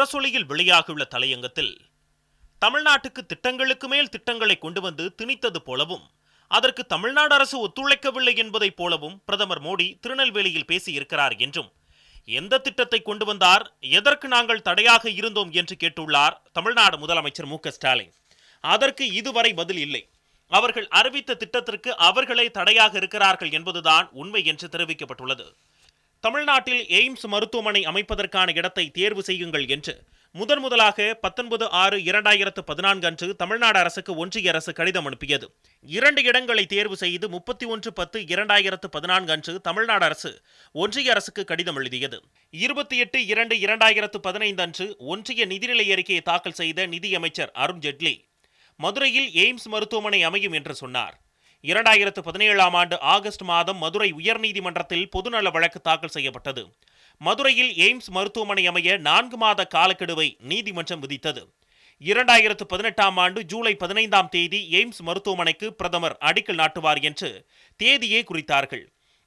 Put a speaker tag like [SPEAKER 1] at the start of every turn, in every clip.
[SPEAKER 1] முரசொலியில் வெளியாகியுள்ள தலையங்கத்தில் தமிழ்நாட்டுக்கு திட்டங்களுக்கு மேல் திட்டங்களை கொண்டு வந்து திணித்தது போலவும் அதற்கு தமிழ்நாடு அரசு ஒத்துழைக்கவில்லை என்பதைப் போலவும் பிரதமர் மோடி திருநெல்வேலியில் பேசியிருக்கிறார் என்றும் எந்த திட்டத்தை கொண்டு வந்தார் எதற்கு நாங்கள் தடையாக இருந்தோம் என்று கேட்டுள்ளார் தமிழ்நாடு முதலமைச்சர் மு ஸ்டாலின். அதற்கு இதுவரை பதில் இல்லை. அவர்கள் அறிவித்த திட்டத்திற்கு அவர்களே தடையாக இருக்கிறார்கள் என்பதுதான் உண்மை என்று தெரிவிக்கப்பட்டுள்ளது. தமிழ்நாட்டில் எய்ம்ஸ் மருத்துவமனை அமைப்பதற்கான இடத்தை தேர்வு செய்யுங்கள் என்று. முதன் முதலாக பத்தொன்பது ஆறு இரண்டாயிரத்து பதினான்கு அன்று தமிழ்நாடு அரசுக்கு ஒன்றிய அரசு கடிதம் அனுப்பியது. இரண்டு இடங்களை தேர்வு செய்து முப்பத்தி ஒன்று பத்து இரண்டாயிரத்து பதினான்கு அன்று தமிழ்நாடு அரசு ஒன்றிய அரசுக்கு கடிதம் எழுதியது. இருபத்தி எட்டு இரண்டு இரண்டாயிரத்து பதினைந்து அன்று ஒன்றிய நிதிநிலை அறிக்கையை தாக்கல் செய்த நிதியமைச்சர் அருண் ஜெட்லி மதுரையில் எய்ம்ஸ் மருத்துவமனை அமையும் என்று சொன்னார். இரண்டாயிரத்து பதினேழாம் ஆண்டு ஆகஸ்ட் மாதம் மதுரை உயர்நீதிமன்றத்தில் பொதுநல வழக்கு தாக்கல் செய்யப்பட்டது. மதுரையில் எய்ம்ஸ் மருத்துவமனை அமைய நான்கு மாத காலக்கெடுவை நீதிமன்றம் விதித்தது. இரண்டாயிரத்து பதினெட்டாம் ஆண்டு ஜூலை பதினைந்தாம் தேதி எய்ம்ஸ் மருத்துவமனைக்கு பிரதமர் அடிக்கல் நாட்டுவார் என்று தேதியே குறித்தார்கள்.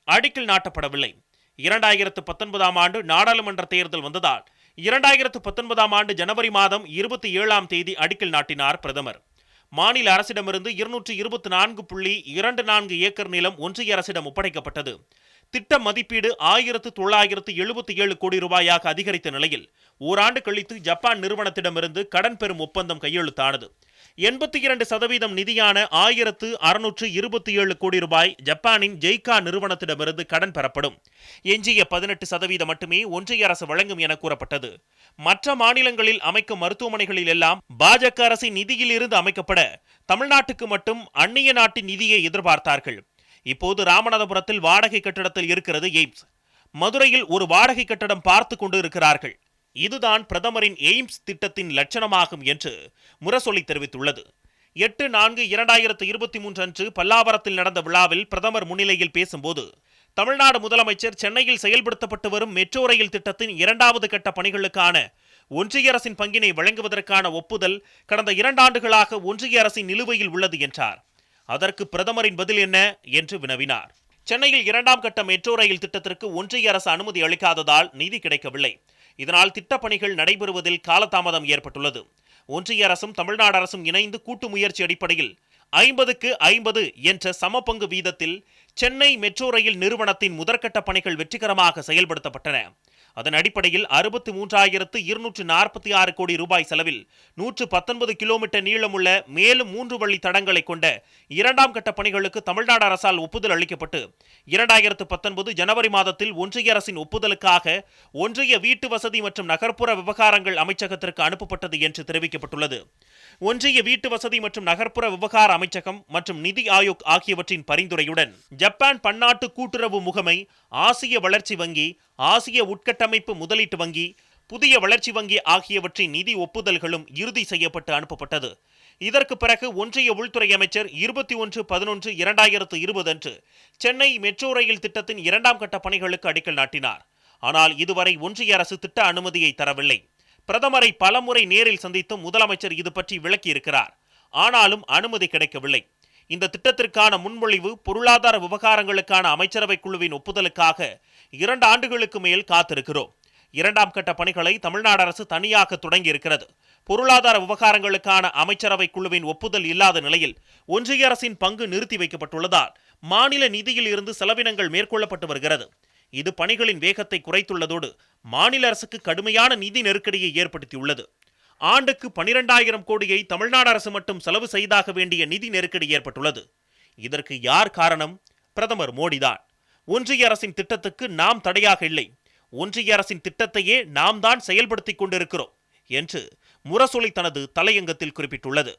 [SPEAKER 1] அடிக்கல் நாட்டப்படவில்லை. இரண்டாயிரத்து பத்தொன்பதாம் ஆண்டு நாடாளுமன்ற தேர்தல் வந்ததால் இரண்டாயிரத்து பத்தொன்பதாம் ஆண்டு ஜனவரி மாதம் இருபத்தி ஏழாம் தேதி அடிக்கல் நாட்டினார் பிரதமர். மாநில அரசிடமிருந்து இருநூற்று இருபத்தி நான்கு புள்ளி இரண்டு நான்கு ஏக்கர் நிலம் ஒன்றிய அரசிடம் ஒப்படைக்கப்பட்டது. திட்ட மதிப்பீடு ஆயிரத்து தொள்ளாயிரத்து எழுபத்தி ஏழு கோடி ரூபாயாக அதிகரித்த நிலையில் ஓராண்டு கழித்து ஜப்பான் நிறுவனத்திடமிருந்து கடன் பெறும் ஒப்பந்தம் கையெழுத்தானது. எண்பத்தி இரண்டு சதவீதம் நிதியான ஆயிரத்து அறுநூற்று இருபத்தி ஏழு கோடி ரூபாய் ஜப்பானின் ஜெய்கா நிறுவனத்திடமிருந்து கடன் பெறப்படும். எஞ்சிய பதினெட்டு சதவீதம் மட்டுமே ஒன்றிய அரசு வழங்கும் என கூறப்பட்டது. மற்ற மாநிலங்களில் அமைக்கும் மருத்துவமனைகளில் எல்லாம் பாஜக அரசின் நிதியில் இருந்து அமைக்கப்பட தமிழ்நாட்டுக்கு மட்டும் அந்நிய நாட்டின் நிதியை எதிர்பார்த்தார்கள். இப்போது ராமநாதபுரத்தில் வாடகை கட்டடத்தில் இருக்கிறது எய்ம்ஸ். மதுரையில் ஒரு வாடகை கட்டடம் பார்த்து கொண்டு இருக்கிறார்கள். இதுதான் பிரதமரின் எய்ம்ஸ் திட்டத்தின் லட்சணமாகும் என்று முரசொலி தெரிவித்துள்ளது. எட்டு நான்கு இரண்டாயிரத்து இருபத்தி மூன்று அன்று பல்லாவரத்தில் நடந்த விழாவில் பிரதமர் முன்னிலையில் பேசும்போது தமிழ்நாடு முதலமைச்சர் சென்னையில் செயல்படுத்தப்பட்டு வரும் மெட்ரோ ரயில் திட்டத்தின் இரண்டாவது கட்ட பணிகளுக்கான ஒன்றிய அரசின் பங்கினை வழங்குவதற்கான ஒப்புதல் கடந்த இரண்டாண்டுகளாக ஒன்றிய அரசின் நிலுவையில் உள்ளது என்றார். அதற்கு பிரதமரின் பதில் என்ன என்று வினவினார். சென்னையில் இரண்டாம் கட்ட மெட்ரோ ரயில் திட்டத்திற்கு ஒன்றிய அரசு அனுமதி அளிக்காததால் நிதி கிடைக்கவில்லை. இதனால் திட்டப்பணிகள் நடைபெறுவதில் காலதாமதம் ஏற்பட்டுள்ளது. ஒன்றிய அரசும் தமிழ்நாடு அரசும் இணைந்து கூட்டு முயற்சி அடிப்படையில் ஐம்பதுக்கு ஐம்பது என்ற சமபங்கு வீதத்தில் சென்னை மெட்ரோ ரயில் நிறுவனத்தின் முதற்கட்ட பணிகள் வெற்றிகரமாக செயல்படுத்தப்பட்டன. அதன் அடிப்படையில் அறுபத்தி மூன்றாயிரத்து இருநூற்று நாற்பத்தி ஆறு கோடி ரூபாய் செலவில் நூற்று பத்தொன்பது கிலோமீட்டர் நீளமுள்ள மேலும் மூன்று வழி தடங்களை கொண்ட இரண்டாம் கட்ட பணிகளுக்கு தமிழ்நாடு அரசால் ஒப்புதல் அளிக்கப்பட்டு இரண்டாயிரத்து பத்தொன்பது ஜனவரி மாதத்தில் ஒன்றிய அரசின் ஒப்புதலுக்காக ஒன்றிய வீட்டு வசதி மற்றும் நகர்ப்புற விவகாரங்கள் அமைச்சகத்திற்கு அனுப்பப்பட்டது என்று தெரிவிக்கப்பட்டுள்ளது. ஒன்றிய வீட்டு வசதி மற்றும் நகர்ப்புற விவகார அமைச்சகம் மற்றும் நிதி ஆயோக் ஆகியவற்றின் பரிந்துரையுடன் ஜப்பான் பன்னாட்டு கூட்டுறவு முகமை ஆசிய வளர்ச்சி வங்கி ஆசிய உட்கட்டமைப்பு முதலீட்டு வங்கி புதிய வளர்ச்சி வங்கி ஆகியவற்றின் நிதி ஒப்புதல்களும் இறுதி செய்யப்பட்டு அனுப்பப்பட்டது. இதற்கு பிறகு ஒன்றிய உள்துறை அமைச்சர் இருபத்தி ஒன்று பதினொன்று இரண்டாயிரத்து இருபது அன்று சென்னை மெட்ரோ ரயில் திட்டத்தின் இரண்டாம் கட்ட பணிகளுக்கு அடிக்கல் நாட்டினார். ஆனால் இதுவரை ஒன்றிய அரசு திட்ட அனுமதியை தரவில்லை. பிரதமரை பலமுறை நேரில் சந்தித்தும் முதலமைச்சர் இது பற்றி விளக்கியிருக்கிறார். ஆனாலும் அனுமதி கிடைக்கவில்லை. இந்த திட்டத்திற்கான முன்மொழிவு பொருளாதார விவகாரங்களுக்கான அமைச்சரவை குழுவின் ஒப்புதலுக்காக இரண்டு ஆண்டுகளுக்கு மேல் காத்திருக்கிறோம். இரண்டாம் கட்ட பணிகளை தமிழ்நாடு அரசு தனியாக தொடங்கியிருக்கிறது. பொருளாதார விவகாரங்களுக்கான அமைச்சரவை குழுவின் ஒப்புதல் இல்லாத நிலையில் ஒன்றிய அரசின் பங்கு நிறுத்தி வைக்கப்பட்டுள்ளதால் மாநில நிதியில் இருந்து செலவினங்கள் மேற்கொள்ளப்பட்டு வருகிறது. இது பணிகளின் வேகத்தை குறைத்துள்ளதோடு மாநில அரசுக்கு கடுமையான நிதி நெருக்கடியை ஏற்படுத்தியுள்ளது. ஆண்டுக்கு பனிரெண்டாயிரம் கோடியை தமிழ்நாடு அரசு மட்டும் செலவு செய்தாக வேண்டிய நிதி நெருக்கடி ஏற்பட்டுள்ளது. இதற்கு யார் காரணம்? பிரதமர் மோடிதான். ஒன்றிய அரசின் திட்டத்துக்கு நாம் தடையாக இல்லை. ஒன்றிய அரசின் திட்டத்தையே நாம் தான் செயல்படுத்திக் கொண்டிருக்கிறோம் என்று முரசொலி தனது தலையங்கத்தில் குறிப்பிட்டுள்ளது.